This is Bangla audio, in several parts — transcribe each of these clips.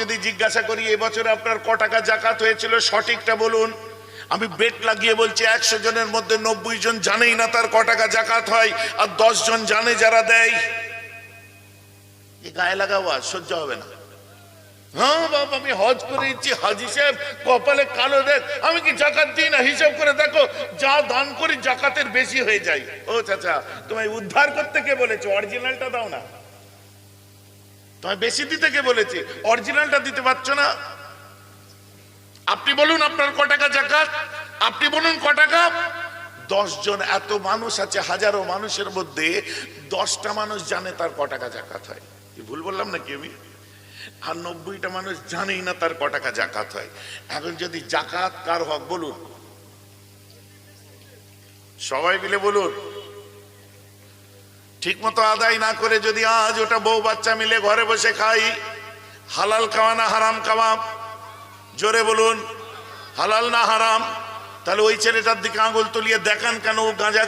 যদি জিজ্ঞাসা করি, এবছরে আপনার ক টাকা জাকাত হয়েছিল? সঠিকটা বলুন। আমি বেট লাগিয়ে বলছি, একশো জনের মধ্যে নব্বই জন জানেই না তার ক টাকা জাকাত হয়, আর দশ জন জানে যারা দেয়। গায়ে লাগাও আর সহ্য হবে না। হ্যাঁ বাবা আমি হজ করে দিচ্ছি, হাজি সাহেব, কপালে কালো দেখ আমি কি জাকাত দিই না? হিসাব করে দেখো, যা দান করি, জাকাতের বেশি হয়ে যায়। ও চাচা, তোমায় উদ্ধার করতে কে বলেছে? অরিজিনালটা দাও না। তোমায় বেশি দিতে কে বলেছে? অরিজিনালটা দিতে পারছ না? আপনি বলুন আপনার ক টাকা জাকাত? আপনি বলুন ক টাকা? জন এত মানুষ আছে, হাজারো মানুষের মধ্যে দশটা মানুষ জানে তার ক টাকা জাকাত হয়। কি ভুল বললাম নাকি আমি? আর নব্বইটা মানুষ জানেই না তার ক টাকা জাকাত হয়। এখন যদি জাকাত কার হক বলুন? সবাই মিলে বলুন। ঠিক মতো আদায় না করে যদি আজ ওটা বউ বাচ্চা মিলে ঘরে বসে খাই, হালাল খাওয়া না হারাম খাওয়া? জোরে বলুন, হালাল না হারাম? তাহলে ওই ছেলেটার দিকে আঙুল তুলিয়ে দেখান কেন ও গাঁজা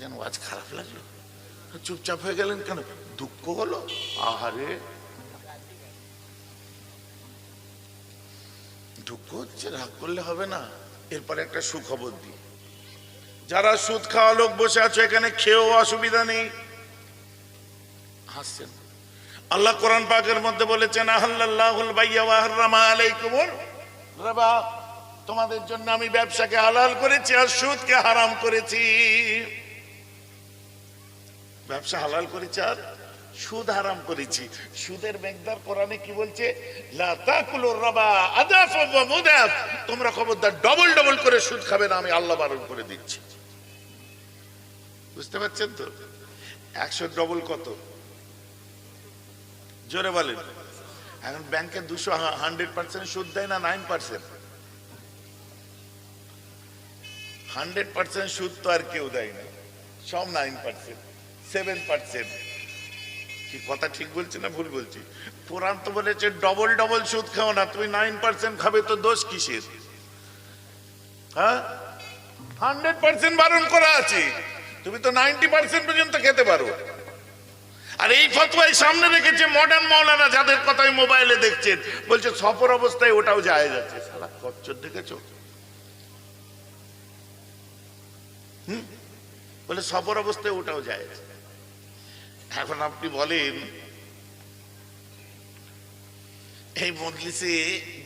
যেন আজ খারাপ লাগল। চুপচাপ হয়ে গেলেন কেন? দুঃখ হলো? আহারে। দুঃখ হচ্ছে, রাগ করলে হবে না। এরপরে একটা সুখবর দিই। যারা সুদ খাওয়া লোক বসে আছো এখানে, খেয়েও অসুবিধা নেই। হাসছেন। আল্লাহ কোরআন পাকের মধ্যে বলেছেন রাবা। তোমাদের জন্য আমি ব্যবসাকে হালাল করেছি আর সুদকে হারাম করেছি। ব্যবসা হালাল করেছি আর সুদ হারাম করেছি। সুদের মেঘদার কোরআনে কি বলছে? তোমরা খবরদার ডবল ডবল করে সুদ খাবে না, আমি আল্লাহ বারণ করে দিচ্ছি। বুঝতে পারছেন তো? একশো ডবল কত? জোরে বলেন। এখন ব্যাংকে দুশো হান্ড্রেড পার্সেন্ট সুদ দেয় না নাইন পার্সেন্ট হান্ড্রেড পার্সেন্ট সুদ তো আর কেউ দেয় না। সব নাইন পার্সেন্ট সেভেন পার্সেন্ট কি? কথা ঠিক বলছি না ভুল বলছি? কোরআন তো বলেছে, ডবল ডবল সুদ খাও না, তুমি নাইন পার্সেন্ট খাবে তো দোষ কিসের? হ্যাঁ? হান্ড্রেড পার্সেন্ট বারণ করা আছে। তুমি তো নাইনটি পার্সেন্ট পর্যন্ত খেতে পারো। আর এই ফতোয়াই সামনে রেখেছে মডার্ন মৌলানা যাদের কথাই মোবাইলে দেখছেন। বলছে, সফর অবস্থায় ওটাও যায় যাচ্ছে সালা কচ্চর দেখেছ? হুম? বলে, সফর অবস্থায় ওটাও যায় এখন আপনি বলেন, এই মজলিসে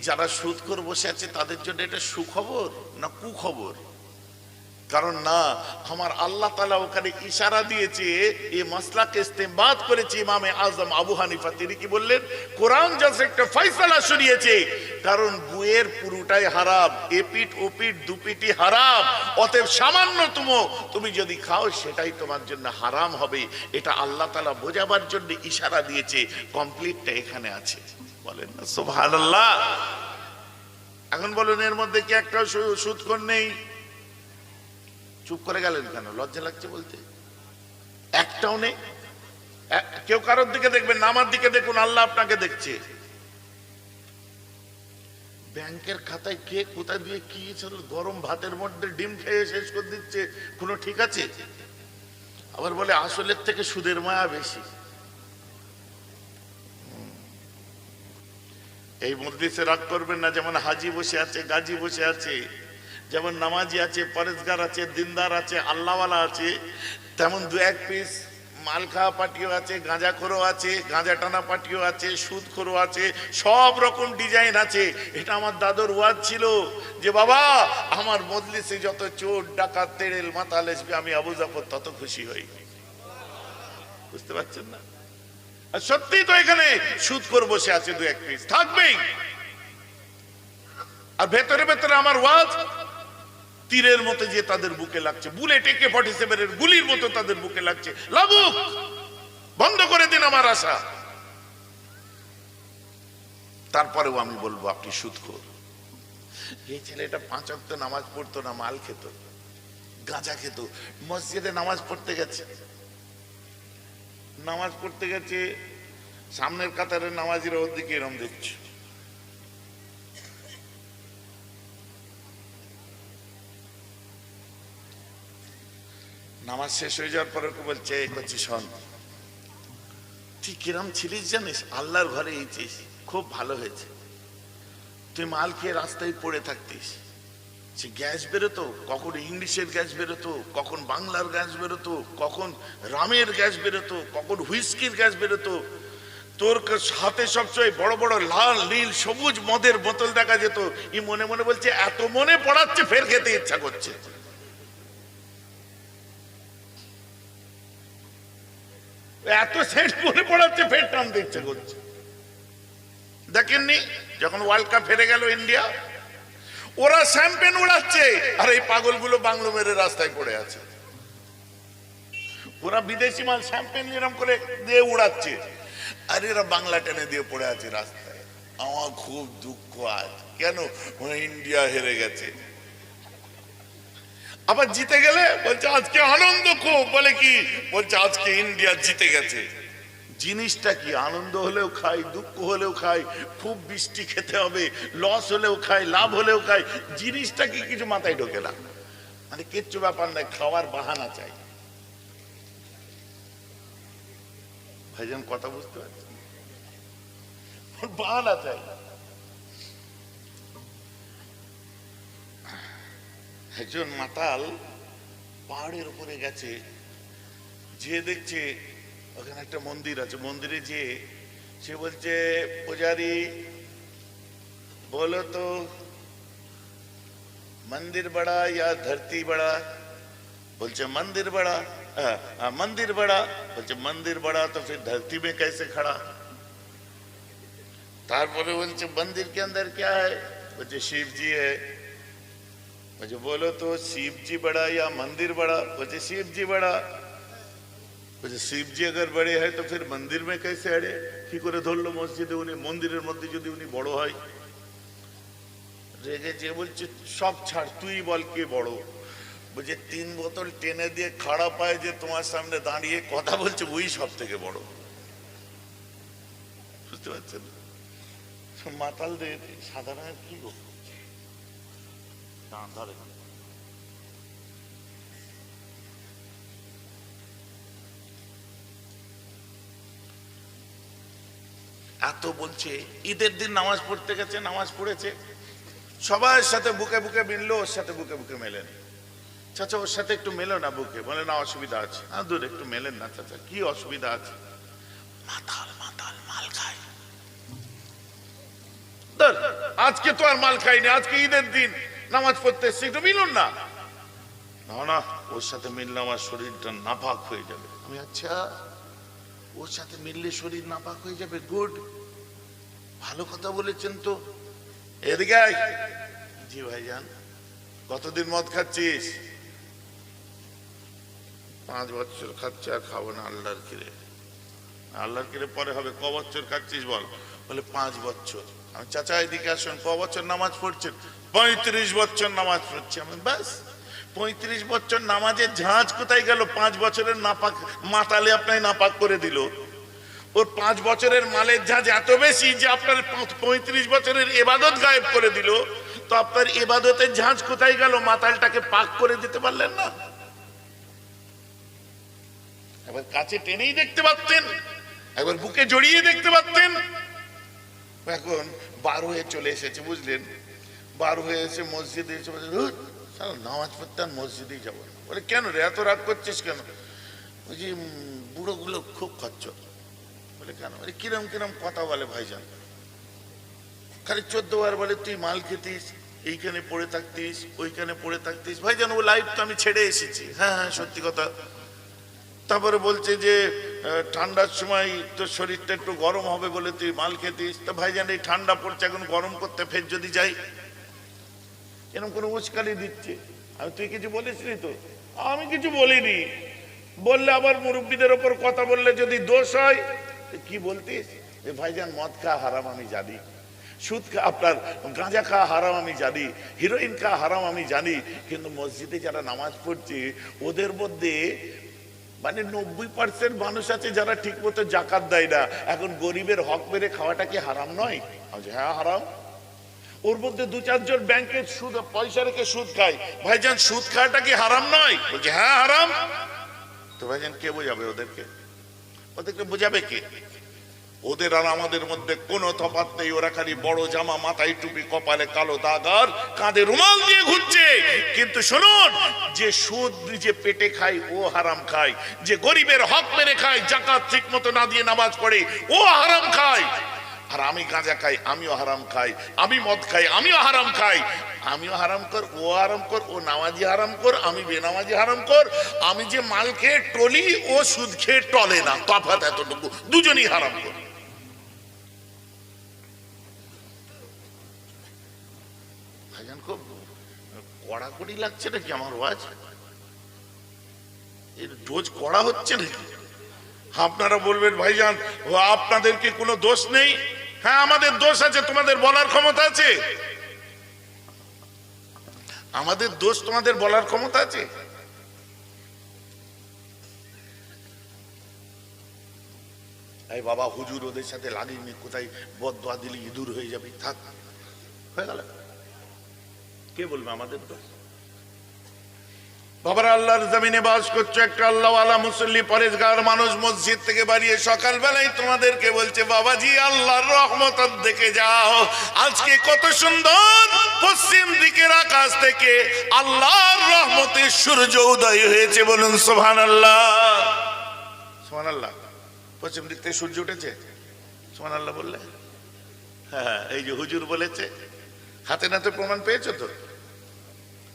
যারা সুদ করে বসে আছে, তাদের জন্য এটা সুখবর না কুখবর? কারণ না, আমার আল্লাহ তালা ওখানে ইশারা দিয়েছে, এই মাসলাকে ইস্তেমাদ করেছে ইমামে আজম আবু হানিফা। তিনি কি বললেন? কোরআন জাস্ট একটা ফয়সালা শুনিয়েছে, কারণ বুয়ের পুরোটাই হারাম এপিট ওপিট দুপিটি হারাম, অতএব সামান্যতম তুমি যদি খাও, সেটাই তোমার জন্য হারাম হবে। এটা আল্লাহ তালা বোঝাবার জন্য ইশারা দিয়েছে, কমপ্লিটটা এখানে আছে। বলেন না, সুবহানাল্লাহ। এখন বলুন, এর মধ্যে কি একটা সুদকর নেই? চুপ করে গেলেন কেন? লজ্জা লাগছে বলতে। একটাও নেই। কেউ কারোর দিকে দেখবেন না, আমার দিকে দেখুন, আল্লাহ আপনাকে দেখছে। ব্যাংকের খাতায় কে কোথায় দিয়ে কি গরম ভাতের মধ্যে ডিম খেয়ে শেষ করে দিচ্ছে। কোনো ঠিক আছে? আবার বলে, আসলের থেকে সুদের মায়া বেশি। এই মধ্যে রাগ করবেন না, যেমন হাজি বসে আছে, গাজী বসে আছে। যেমন নামাজি আছে পরেশগার আছে, দিনদার আছে, আল্লাহওয়ালা আছে, তেমন দু এক পিস মাল খাওয়া পাটিও আছে, গাঁজা খোরো আছে, গাঁজা টানা পাটিও আছে, সুদ খোরো আছে, সব রকম ডিজাইন আছে। এটা আমার দাদুর ওয়াজ ছিল যে, বাবা, আমার মজলিসে যত চোর, ডাকাত, তেড়েল মাথা আসবে আমি আবু জাফর তত খুশি হই। বুঝতে পারছেন না? আর সত্যি তো এখানে সুদ করে বসে আছে দু এক পিস থাকবেই। আর ভেতরে ভেতরে আমার ওয়াজ তীরের মতো যে তাদের বুকে লাগছে বুলেট একে ফর্টি সেভেনের গুলির মতো তাদের বুকে লাগছে। লাগুক! বন্ধ করে দিন আমার আশা। তারপরেও আমি বলব, আপনি সুদখোর এই ছেলেটা পাঁচ অক্ত নামাজ পড়তো না, মাল খেত। গাঁজা খেত। মসজিদে নামাজ পড়তে গেছে। নামাজ পড়তে গেছে, সামনের কাতারের নামাজিরা ওর দিকে এরম দেখছে। নামাজ শেষ হয়ে যাওয়ার পরে বলছে, এই করছি শোন। তুই কিরম ছিলিস জানিস? আল্লাহর ঘরে এইছিস খুব ভালো হয়েছে। তুই মাল খেয়ে রাস্তায় পড়ে থাকতিস। সে গ্যাস বেরোতো, কখন ইংলিশের গ্যাস বেরোতো, কখন বাংলার গ্যাস বেরোতো, কখন রামের গ্যাস বেরোতো, কখন হুইস্কির গ্যাস বেরোতো। তোর হাতে সবসময় বড় বড় লাল, নীল, সবুজ মদের বোতল দেখা যেত। ই মনে মনে বলছে, এত মনে পড়াচ্ছে, ফের খেতে ইচ্ছা করছে। এত সেট মনে পড়াচ্ছে, ফের টানতে ইচ্ছা করছে দেখেননি, যখন ওয়ার্ল্ড কাপ হেরে গেল ইন্ডিয়া ওরা শ্যাম্পেন উড়াচ্ছে, আর এই পাগলগুলো বাংলো মেরে রাস্তায় পড়ে আছে। ওরা বিদেশি মাল শ্যাম্পেন এরম করে দিয়ে উড়াচ্ছে, আর এরা বাংলা টেনে দিয়ে পড়ে আছে রাস্তায়। আমার খুব দুঃখ আজ। কেন? ইন্ডিয়া হেরে গেছে। আবার জিতে গেলে বলছে, আজকে আনন্দ খুব। বলে কি? বলছে, আজকে ইন্ডিয়া জিতে গেছে। জিনিসটা কি? আনন্দ হলেও খাই, দুঃখ হলেও খাই, খুব বৃষ্টি খেতে হবে লস হলেও খাই, লাভ হলেও খাই, জিনিসটা কি কিছু মাথায় ঢোকে না? মানে কিচ্ছু ব্যাপার নাই খাওয়ার বাহানা চাই। ভাইজান, কথা বুঝতে পারছি বাহানা চাই। একজন মাতাল পাহাড়ের উপরে গেছে যে দেখছে ওখানে একটা মন্দির আছে। মন্দিরে যে সে বলছে পূজারি बोलो तो मंदिर बड़ा या धरती बड़ा बोलचे मंदिर बड़ा आ, आ, मंदिर बड़ा बोलचे मंदिर बड़ा तो फिर धरती में कैसे खड़ा तार बोले बोलचे मंदिर के अंदर क्या है बोलचे शिव है मुझे बोलो तो शिव जी बड़ा या मंदिर बड़ा? मुझे शिव जी बड़ा। বলছে शिव जी अगर बड़े তো तो মন্দির मंदिर में कैसे अड़े? ठीक ধরলো মসজিদে উনি মন্দিরের মধ্যে যদি উনি বড় হয় রেগে যে বলছে সব ছাড় তুই বল কে বড় বলছে তিন বোতল টেনে দিয়ে খাড়া পায় যে তোমার সামনে দাঁড়িয়ে কথা বলছে ওই সব থেকে বড় বুঝতে পারছেন মাতাল দিয়ে সাধারণ কি করব না, ধরে এত বলছে ঈদের দিন নামাজ পড়তে গেছে নামাজ পড়েছে। সবার সাথে বুকে বুকে মিললো ওর সাথে বুকে বুকে মেলেন। চাচা ওর সাথে একটু মেলো না বুকে। বলে না অসুবিধা আছে। হ্যাঁ দূর একটু মেলেন না চাচা। কি অসুবিধা আছে? মাতাল মাতাল মাল খায়। আজকে তো আর মাল খাইনি আজকে ঈদের দিন। নামাজ পড়তে এসছি, একটু মিলুন না। না না, ওর সাথে মিললে আমার শরীরটা নাপাক হয়ে যাবে। আমি আচ্ছা ওর সাথে মিললে শরীর নাপাক হয়ে যাবে, গুড। ভালো কথা বলেছেন তো। এদিকে। জি, ভাইজান। কতদিন মদ খাচ্ছিস? পাঁচ বছর খাচ্ছি, আর খাব না আল্লাহর কিরে। আল্লাহর কিরে পরে হবে, ক বছর খাচ্ছিস বল? বলে, পাঁচ বছর। আমি চাচা, এদিকে আসুন, ক বছর নামাজ পড়ছেন? পঁয়ত্রিশ বছর নামাজ পড়ছি আমি, ব্যাস। পঁয়ত্রিশ বছর নামাজের ঝাঁজ কোথায় গেল? পাঁচ বছরের নাপাক, মাতালে আপনাই নাপাক করে দিল। ওর পাঁচ বছরের মালের ঝাঁজ এত বেশি যে আপনার পঁয়ত্রিশ বছরের এবাদত গায়েব করে দিল। তো আপনার এবাদতের ঝাঁজ কোথায় গেল? মাতালটাকে পাক করে দিতে পারলেন না। এবার কাছে টেনেই দেখতে পাচ্ছেন, একবার বুকে জড়িয়ে দেখতে পাচ্ছেন। এখন বার হয়ে চলে এসেছে, বুঝলেন? বার হয়ে এসে মসজিদে এসে বলছে "ধুর, নামাজ পড়তে আর মসজিদেই যাব না। বলে কেন রে এত রাগ করছিস কেন? "উম, বুড়োগুলো খুব খচ্চর। বলে কেন? বলে কিরম কিরম কথা বলে ভাইজান? খালি চোদ্দ বার বলে তুই মাল খেতিস এইখানে পড়ে থাকতিস ওইখানে পড়ে থাকতিস। ভাইজান ও লাইফ তো আমি ছেড়ে এসেছি। হ্যাঁ হ্যাঁ সত্যি কথা। তারপরে বলছে যে ঠান্ডার সময় তোর শরীরটা একটু গরম হবে বলে তুই মাল খেতিস। তো ভাইজান এই ঠান্ডা পড়ছে এখন গরম করতে ফের যদি যাই। এরকম করে উস্কানি দিচ্ছে। আমি, তুই কিছু বলিসনি তো? আমি কিছু বলিনি। বললে আবার মুরব্বীদের ওপর কথা বললে যদি দোষ হয় কি বলতিস? যে ভাইজান, মদ খাওয়া হারাম আমি জানি। সুদ খা, আপনার গাঁজা খাওয়া হারাম আমি জানি। হিরোইন খাওয়া হারাম আমি জানি। কিন্তু মসজিদে যারা নামাজ পড়ছে, ওদের মধ্যে মানে নব্বই পার্সেন্ট মানুষ আছে যারা ঠিক মতো জাকাত দেয় না। এখন গরিবের হক মেরে খাওয়াটা কি হারাম নয়? হ্যাঁ হারাম। ওর মধ্যে দু চারজন ব্যাংকে সুদ, পয়সা রেখে সুদ খায়। ভাইজান, সুদ খাওয়াটা কি হারাম নয়? বলছে হ্যাঁ হারাম। তো ভাইজান, কে বোঝাবে ওদেরকে? ওদেরকে বোঝাবে কে? ওদের আর আমাদের মধ্যে কোনো তফাৎ নেই। ওরা খালি বড় জামা, মাথায় টুপি, কপালে কালো দাগ কাঁধে রুমাল দিয়ে ঘুরছে। কিন্তু শুনুন, যে সুদ নিজে পেটে খায়, ও হারাম খায়। যে গরিবের হক মেরে খায়, জাকাত ঠিক মতো না দিয়ে নামাজ পড়ে, ও হারাম খায়। আর আমি গাঁজা খাই, আমিও হারাম খাই, আমি মদ খাই, আমিও হারাম খাই। আমিও হারাম কর, ও হারাম কর, ও নামাজি হারাম কর, আমি বেনামাজি হারাম কর। আমি যে মাল খেয়ে টলি, ও সুদ খেয়ে টলে না, তফাৎ এতটুকু। দুজনই হারাম কর। খুব কড়াকড়ি লাগছে নাকি আমার ওয়াজ এর ডোজ কড়া হচ্ছে নাকি? আপনারা বলবেন, ভাইজান আপনাদেরকে কোনো দোষ নেই? হ্যাঁ আমাদের দোষ আছে, তোমাদের বলার ক্ষমতা আছে। আমাদের দোষ তোমাদের বলার ক্ষমতা আছে। এই বাবা, হুজুর ওদের সাথে লাগেনি, কোথায় বদয়া দিলে, ইঁদুর হয়ে যাবে, থাক। হয়ে গেল। কে বলবে আমাদের দোষ? বাবার আল্লাহর জমিনে বাস করছ, একটা আল্লাহওয়ালা মুসল্লি পরেজগার মানুষ মসজিদ থেকে বাড়িয়ে সকালবেলায় তোমাদেরকে বলছে, বাবাজি, আল্লাহর রহমত দেখে যাও। আজকে কত সুন্দর পশ্চিম দিকের আকাশ থেকে আল্লাহর রহমতে সূর্য উদয় হয়েছে। বলুন সোহান আল্লাহ সোহান আল্লাহ পশ্চিম দিক থেকে সূর্য উঠেছে? সোহান আল্লাহ বললে হ্যাঁ এই যে হুজুর বলেছে। হাতে নাতে প্রমাণ পেয়েছ তো?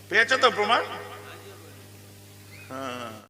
পেয়েছ তো প্রমাণ? হ্যাঁ